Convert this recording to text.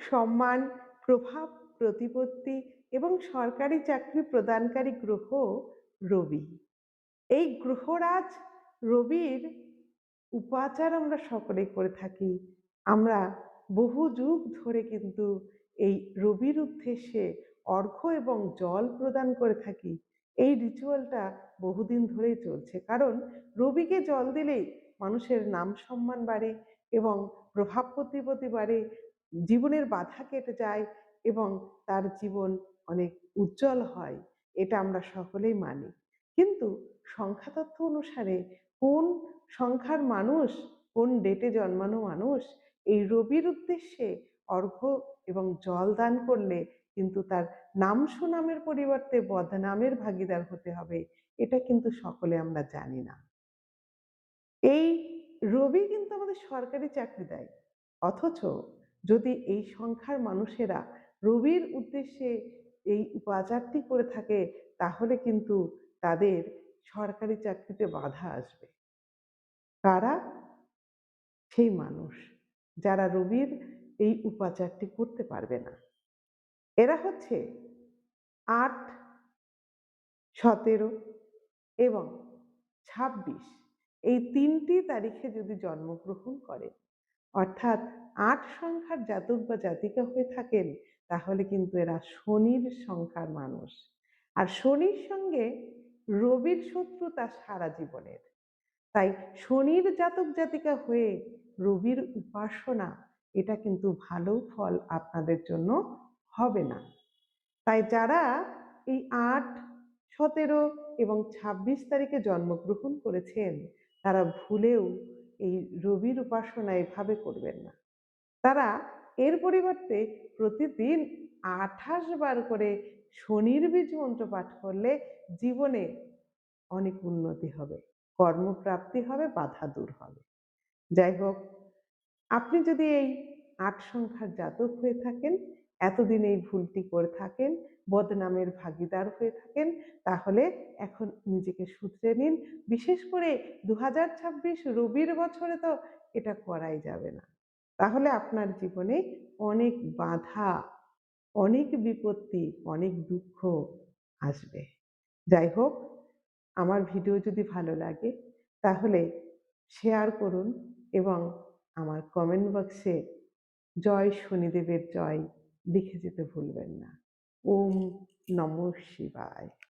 সম্মান, প্রভাব, প্রতিপত্তি এবং সরকারি চাকরি প্রদানকারী গ্রহ রবি। এই গ্রহরাজ রবির উপাচার আমরা সকলে করে থাকি। আমরা বহু যুগ ধরে কিন্তু এই রবির উদ্দেশ্যে অর্ঘ্য এবং জল প্রদান করে থাকি। এই রিচুয়ালটা বহুদিন ধরেই চলছে। কারণ রবিকে জল দিলেই মানুষের নাম সম্মান বাড়ে এবং প্রভাব প্রতিপত্তি বাড়ে জীবনের বাধা কেটে যায় এবং তার জীবন অনেক উজ্জ্বল হয়, এটা আমরা সকলেই মানি। কিন্তু সংখ্যা সংখ্যাতত্ত্ব অনুসারে কোন সংখ্যার মানুষ, কোন ডেটে জন্মানো মানুষ, এই রবির উদ্দেশ্যে অর্ঘ্য এবং জল দান করলে কিন্তু তার নাম সুনামের পরিবর্তে বদনামের ভাগিদার হতে হবে, এটা কিন্তু সকলে আমরা জানি না। এই রবি কিন্তু আমাদের সরকারি চাকরি দেয়, অথচ যদি এই সংখ্যার মানুষেরা রবির উদ্দেশ্যে এই উপাচারটি করে থাকে, তাহলে কিন্তু তাদের সরকারি চাকরিতে বাধা আসবে। কারা? সেই মানুষ যারা রবির এই উপাচারটি করতে পারবে না। এরা হচ্ছে আট, সতেরো এবং ছাব্বিশ। এই তিনটি তারিখে যদি জন্মগ্রহণ করে অর্থাৎ আট সংখ্যার জাতক বা জাতিকা হয়ে থাকেন, তাহলে কিন্তু এরা শনির সংখ্যার মানুষ। আর শনির সঙ্গে রবির শত্রুতা সারা জীবনের। তাই শনির জাতক জাতিকা হয়ে রবির উপাসনা, এটা কিন্তু ভালো ফল আপনাদের জন্য হবে না। তাই যারা এই আট, সতেরো এবং ছাব্বিশ তারিখে জন্মগ্রহণ করেছেন, তারা ভুলেও এই রবির উপাসনা এভাবে করবেন না। তারা এর পরিবর্তে প্রতিদিন আঠাশ বার করে শনির বীজ মন্ত্র পাঠ করলে জীবনে অনেক উন্নতি হবে, কর্মপ্রাপ্তি হবে, বাধা দূর হবে। যাই হোক, আপনি যদি এই আট সংখ্যার জাতক হয়ে থাকেন এতদিন এই ভুলটি করে থাকেন, বদনামের ভাগিদার হয়ে থাকেন, তাহলে এখন নিজেকে শুধরে নিন। বিশেষ করে দু হাজার ছাব্বিশ রবির বছরে তো এটা করাই যাবে না। তাহলে আপনার জীবনে অনেক বাধা, অনেক বিপত্তি, অনেক দুঃখ আসবে। যাই হোক, আমার ভিডিও যদি ভালো লাগে, তাহলে শেয়ার করুন এবং আমার কমেন্ট বক্সে জয় শনিদেবের জয় লিখে যেতে ভুলবেন না। ওম নম শিবায়।